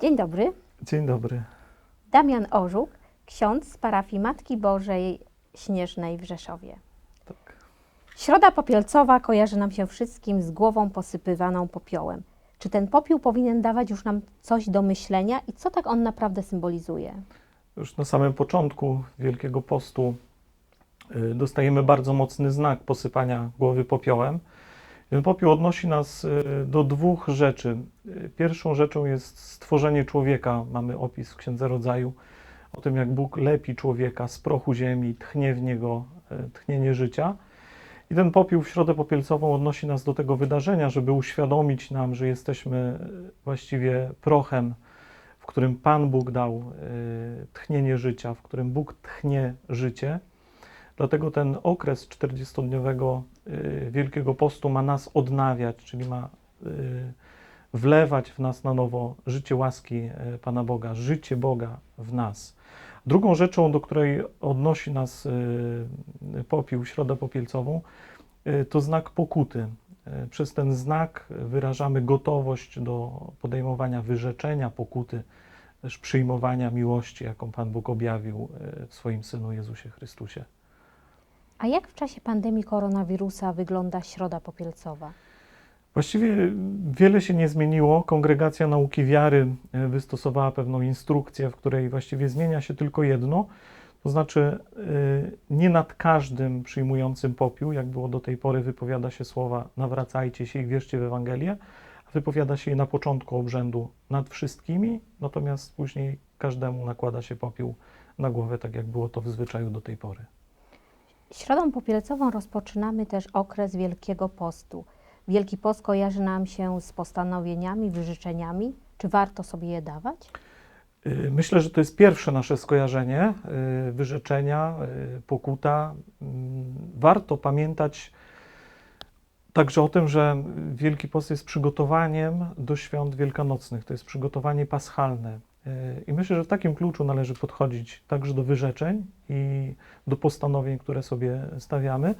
Dzień dobry. Dzień dobry. Damian Orzuk, ksiądz z parafii Matki Bożej Śnieżnej w Rzeszowie. Tak. Środa popielcowa kojarzy nam się wszystkim z głową posypywaną popiołem. Czy ten popiół powinien dawać już nam coś do myślenia i co tak on naprawdę symbolizuje? Już na samym początku Wielkiego Postu y, dostajemy bardzo mocny znak posypania głowy popiołem. Ten popiół odnosi nas y, do dwóch rzeczy. Y, Pierwszą rzeczą jest stworzenie człowieka. Mamy opis w Księdze Rodzaju o tym, jak Bóg lepi człowieka z prochu ziemi, tchnie w niego y, tchnienie życia. I ten popiół w środę popielcową odnosi nas do tego wydarzenia, żeby uświadomić nam, że jesteśmy właściwie prochem, w którym Pan Bóg dał tchnienie życia, w którym Bóg tchnie życie. Dlatego ten okres 40-dniowego y, Wielkiego Postu ma nas odnawiać, czyli ma y, wlewać w nas na nowo życie łaski y, Pana Boga, życie Boga w nas. Drugą rzeczą, do której odnosi nas popiół, środę popielcową, to znak pokuty. Przez ten znak wyrażamy gotowość do podejmowania wyrzeczenia pokuty, też przyjmowania miłości, jaką Pan Bóg objawił w swoim Synu Jezusie Chrystusie. A jak w czasie pandemii koronawirusa wygląda środa popielcowa? Właściwie wiele się nie zmieniło. Kongregacja Nauki Wiary e, wystosowała pewną instrukcję, w której właściwie zmienia się tylko jedno, to znaczy e, nie nad każdym przyjmującym popiół, jak było do tej pory, wypowiada się słowa nawracajcie się i wierzcie w Ewangelię, a wypowiada się je na początku obrzędu nad wszystkimi, natomiast później każdemu nakłada się popiół na głowę, tak jak było to w zwyczaju do tej pory. Środą popielcową rozpoczynamy też okres Wielkiego Postu. Wielki Post kojarzy nam się z postanowieniami, wyrzeczeniami. Czy warto sobie je dawać? Y, Myślę, że to jest pierwsze nasze skojarzenie, y, wyrzeczenia, y, pokuta. Mm, Warto pamiętać także o tym, że Wielki Post jest przygotowaniem do świąt wielkanocnych, to jest przygotowanie paschalne. I myślę, że w takim kluczu należy podchodzić także do wyrzeczeń i do postanowień, które sobie stawiamy,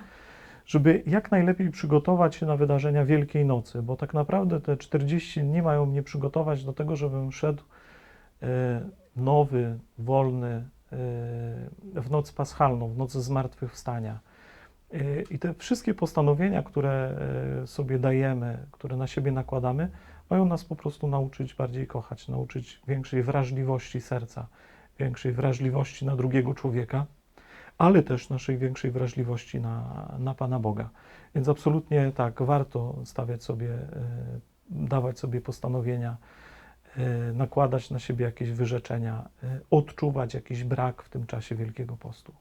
żeby jak najlepiej przygotować się na wydarzenia Wielkiej Nocy, bo tak naprawdę te 40 dni mają mnie przygotować do tego, żebym szedł e, nowy, wolny e, w noc paschalną, w noc zmartwychwstania. E, I te wszystkie postanowienia, które sobie dajemy, które na siebie nakładamy, mają nas po prostu nauczyć bardziej kochać, nauczyć większej wrażliwości serca, większej wrażliwości na drugiego człowieka, ale też naszej większej wrażliwości na, na Pana Boga. Więc absolutnie tak, warto stawiać sobie, e, dawać sobie postanowienia, e, nakładać na siebie jakieś wyrzeczenia, e, odczuwać jakiś brak w tym czasie Wielkiego Postu.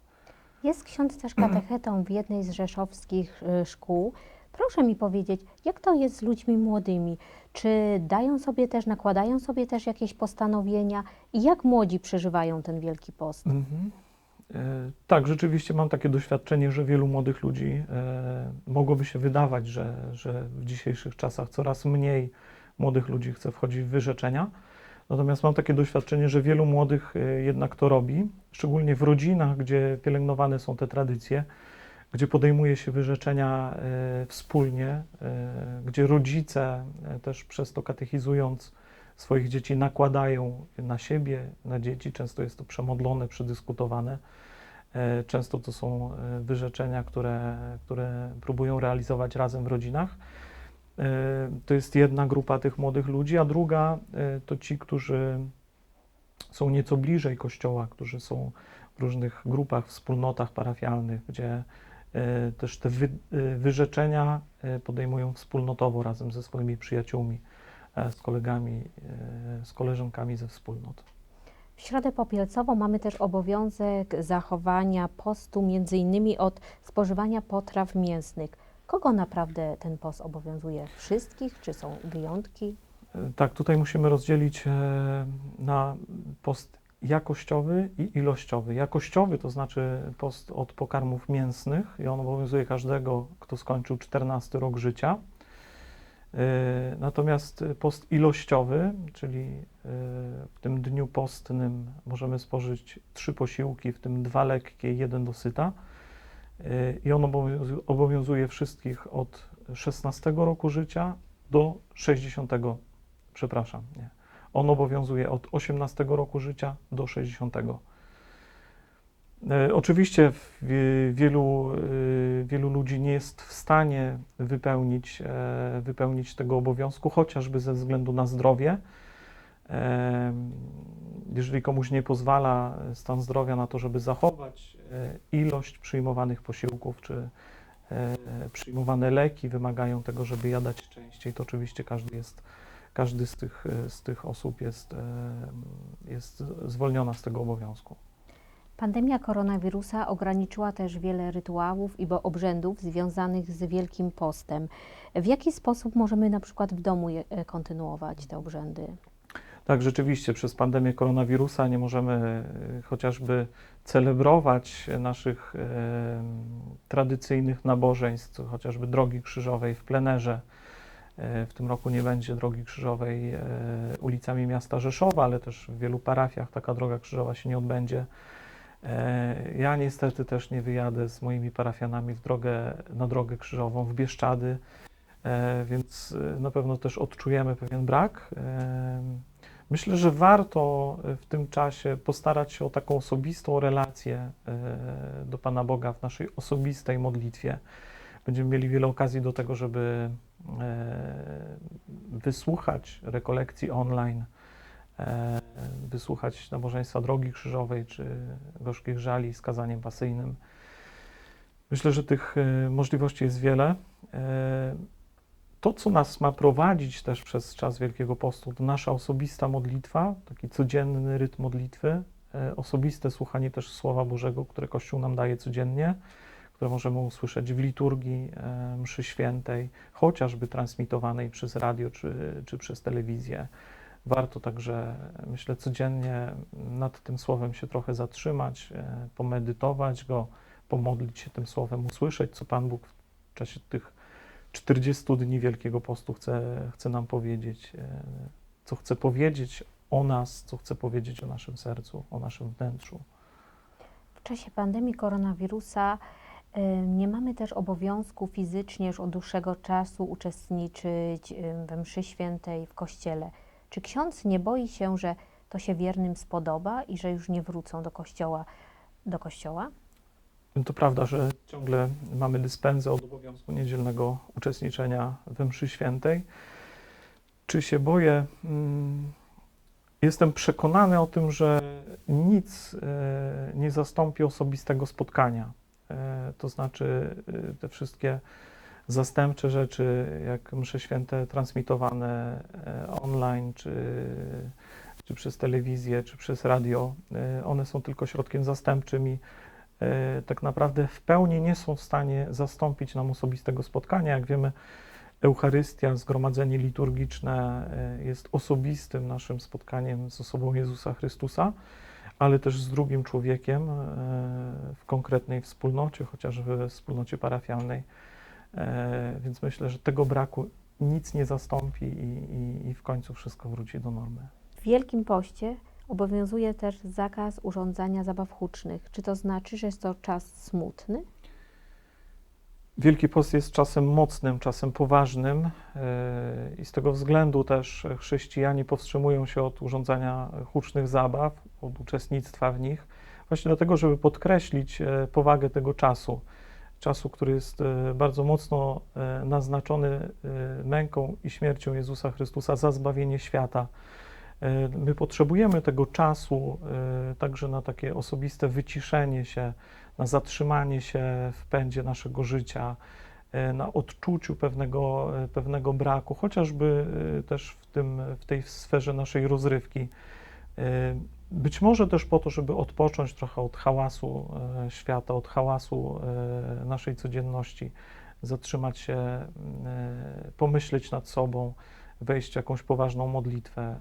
Jest ksiądz też katechetą w jednej z rzeszowskich szkół. Proszę mi powiedzieć, jak to jest z ludźmi młodymi? Czy dają sobie też, nakładają sobie też jakieś postanowienia i jak młodzi przeżywają ten Wielki Post? Mhm. E, Tak, rzeczywiście mam takie doświadczenie, że wielu młodych ludzi e, mogłoby się wydawać, że, że w dzisiejszych czasach coraz mniej młodych ludzi chce wchodzić w wyrzeczenia. Natomiast mam takie doświadczenie, że wielu młodych e, jednak to robi, szczególnie w rodzinach, gdzie pielęgnowane są te tradycje, gdzie podejmuje się wyrzeczenia e, wspólnie, e, gdzie rodzice e, też przez to katechizując swoich dzieci nakładają na siebie, na dzieci. Często jest to przemodlone, przedyskutowane. Często to są wyrzeczenia, które, które próbują realizować razem w rodzinach. To jest jedna grupa tych młodych ludzi, a druga to ci, którzy są nieco bliżej Kościoła, którzy są w różnych grupach, wspólnotach parafialnych, gdzie też te wy, e, wyrzeczenia e, podejmują wspólnotowo razem ze swoimi przyjaciółmi, e, z kolegami, e, z koleżankami ze wspólnot. W Środę Popielcową mamy też obowiązek zachowania postu między innymi od spożywania potraw mięsnych. Kogo naprawdę ten post obowiązuje? Wszystkich? Czy są wyjątki? E, Tak, tutaj musimy rozdzielić e, na post jakościowy i ilościowy. Jakościowy to znaczy post od pokarmów mięsnych i on obowiązuje każdego, kto skończył 14 rok życia. E, Natomiast post ilościowy, czyli e, w tym dniu postnym możemy spożyć trzy posiłki, w tym dwa lekkie jeden dosyta. E, I on obowiązu- obowiązuje wszystkich od 16 roku życia do 60 przepraszam, nie. On obowiązuje od 18 roku życia do 60. E, Oczywiście wielu, e, wielu ludzi nie jest w stanie wypełnić, e, wypełnić tego obowiązku, chociażby ze względu na zdrowie. Jeżeli komuś nie pozwala stan zdrowia na to, żeby zachować ilość przyjmowanych posiłków, czy przyjmowane leki wymagają tego, żeby jadać częściej, to oczywiście każdy jest, każdy z tych, e, z tych osób jest, e, jest zwolniona z tego obowiązku. Pandemia koronawirusa ograniczyła też wiele rytuałów i obrzędów związanych z Wielkim Postem. W jaki sposób możemy na przykład w domu e, kontynuować te obrzędy? Tak, rzeczywiście, przez pandemię koronawirusa nie możemy chociażby celebrować naszych e, tradycyjnych nabożeństw, chociażby drogi krzyżowej w plenerze. E, W tym roku nie będzie drogi krzyżowej e, ulicami miasta Rzeszowa, ale też w wielu parafiach taka droga krzyżowa się nie odbędzie. E, Ja niestety też nie wyjadę z moimi parafianami w drogę, na drogę krzyżową w Bieszczady, więc na pewno też odczujemy pewien brak. Myślę, że warto w tym czasie postarać się o taką osobistą relację do Pana Boga w naszej osobistej modlitwie. Będziemy mieli wiele okazji do tego, żeby e, wysłuchać rekolekcji online, e, wysłuchać nabożeństwa Drogi Krzyżowej czy Gorzkich Żali z kazaniem pasyjnym. Myślę, że tych e, możliwości jest wiele. To, co nas ma prowadzić też przez czas Wielkiego Postu, to nasza osobista modlitwa, taki codzienny rytm modlitwy, osobiste słuchanie też Słowa Bożego, które Kościół nam daje codziennie, które możemy usłyszeć w liturgii e, mszy świętej, chociażby transmitowanej przez radio czy, czy przez telewizję. Warto także, myślę, codziennie nad tym Słowem się trochę zatrzymać, e, pomedytować go, pomodlić się tym Słowem, usłyszeć, co Pan Bóg w czasie tych 40 dni Wielkiego Postu chce, chce nam powiedzieć, e, co chce powiedzieć o nas, co chce powiedzieć o naszym sercu, o naszym wnętrzu. W czasie pandemii koronawirusa nie mamy też obowiązku fizycznie już od dłuższego czasu uczestniczyć we mszy świętej w kościele. Czy ksiądz nie boi się, że to się wiernym spodoba i że już nie wrócą do kościoła? Do kościoła? To prawda, że ciągle mamy dyspensę od obowiązku niedzielnego uczestniczenia we mszy świętej. Czy się boję? Mm, Jestem przekonany o tym, że nic e, nie zastąpi osobistego spotkania. To znaczy e, te wszystkie zastępcze rzeczy, jak msze święte transmitowane e, online, czy, czy przez telewizję, czy przez radio, e, one są tylko środkiem zastępczym i e, tak naprawdę w pełni nie są w stanie zastąpić nam osobistego spotkania. Jak wiemy, Eucharystia, zgromadzenie liturgiczne jest osobistym naszym spotkaniem z osobą Jezusa Chrystusa, ale też z drugim człowiekiem e, w konkretnej wspólnocie, chociażby w wspólnocie parafialnej. E, Więc myślę, że tego braku nic nie zastąpi i, i, i w końcu wszystko wróci do normy. W Wielkim Poście obowiązuje też zakaz urządzania zabaw hucznych. Czy to znaczy, że jest to czas smutny? Wielki Post jest czasem mocnym, czasem poważnym e, i z tego względu też chrześcijanie powstrzymują się od urządzania hucznych zabaw, od uczestnictwa w nich, właśnie dlatego, żeby podkreślić e, powagę tego czasu. Czasu, który jest e, bardzo mocno naznaczony męką i śmiercią Jezusa Chrystusa za zbawienie świata. My potrzebujemy tego czasu także na takie osobiste wyciszenie się, na zatrzymanie się w pędzie naszego życia, e, na odczuciu pewnego, e, pewnego braku, chociażby e, też w, tym, w tej sferze naszej rozrywki. Być może też po to, żeby odpocząć trochę od hałasu świata, od hałasu naszej codzienności, zatrzymać się, pomyśleć nad sobą, wejść w jakąś poważną modlitwę,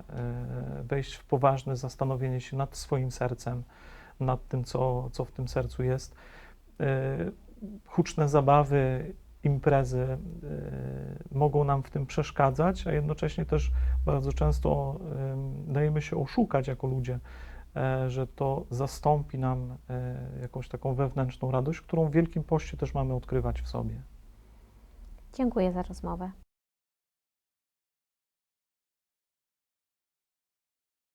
wejść w poważne zastanowienie się nad swoim sercem, nad tym, co, co w tym sercu jest. E, Huczne zabawy, imprezy e, mogą nam w tym przeszkadzać, a jednocześnie też bardzo często em, dajemy się oszukać jako ludzie, e, że to zastąpi nam e, jakąś taką wewnętrzną radość, którą w Wielkim Poście też mamy odkrywać w sobie. Dziękuję za rozmowę.